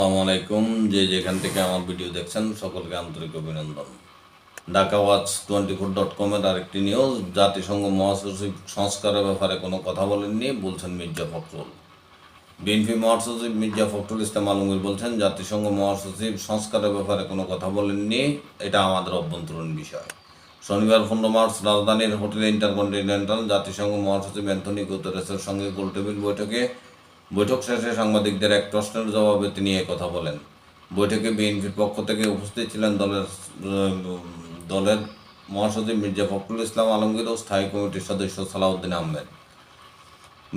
আসসালামু আলাইকুম। যে যেখান থেকে আমার ভিডিও দেখছেন, সকলকে আন্তরিক অভিনন্দন। Dhaka watch twenty four dot কমের আরেকটি নিউজ জাতিসংঘ মহাসচিব সংস্কারের ব্যাপারে কোনো কথা বলেননি, বলছেন মির্জা ফখরুল। বিএনপি মহাসচিব মির্জা ফখরুল ইসলাম আলমগীর বলছেন, জাতিসংঘ মহাসচিব সংস্কারের ব্যাপারে কোনো কথা বলেননি, এটা আমাদের অভ্যন্তরীণ বিষয়। শনিবার পনেরো মার্চ রাজধানীর হোটেল ইন্টারকন্টিনেন্টাল জাতিসংঘ মহাসচিব অ্যান্থনি গুতেরেসের সঙ্গে গোলটেবিল বৈঠকে বৈঠক শেষে সাংবাদিকদের এক প্রশ্নের জবাবে তিনি কথা বলেন। বৈঠকে বিএনপির পক্ষ থেকে উপস্থিত ছিলেন দলের দলের মহাসচিব মির্জা ফখরুল ইসলাম আলমগীর ও স্থায়ী কমিটির সদস্য সালাউদ্দিন আহমেদ।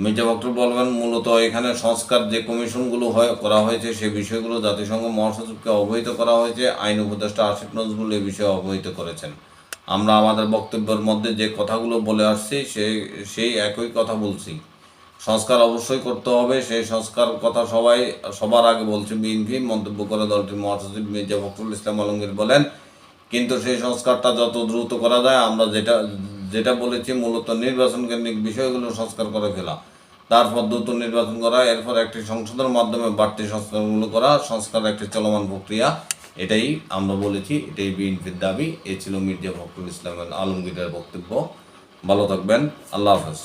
মির্জা ফখরুল বলবেন, মূলত এখানে সংস্কার যে কমিশনগুলো হয়, করা হয়েছে সে বিষয়গুলো জাতিসংঘ মহাসচিবকে অবহিত করা হয়েছে। আইন উপদেষ্টা আশিফ নজরুল এই বিষয়ে অবহিত করেছেন। আমরা আমাদের বক্তব্যের মধ্যে যে কথাগুলো বলে আসছি সেই সেই একই কথা বলছি। সংস্কার অবশ্যই করতে হবে। সেই সংস্কার কথা সবাই, সবার আগে বলছে বিএনপি, মন্তব্য করে দলটির মহাসচিব মির্জা ফখরুল ইসলাম আলমগীর বলেন, কিন্তু সেই সংস্কারটা যত দ্রুত করা যায়, আমরা যেটা যেটা বলেছি মূলত নির্বাচন কেন্দ্রিক বিষয়গুলো সংস্কার করে ফেলা। তারপর দ্রুত নির্বাচন করা, এরপর একটি সংশোধনের মাধ্যমে বাড়তি সংস্কারগুলো করা, সংস্কার একটি চলমান প্রক্রিয়া। এটাই আমরা বলেছি, এটাই বিএনপির দাবি। এ ছিল মির্জা ফখরুল ইসলামের আলমগীরের বক্তব্য। ভালো থাকবেন, আল্লাহ হাফেজ।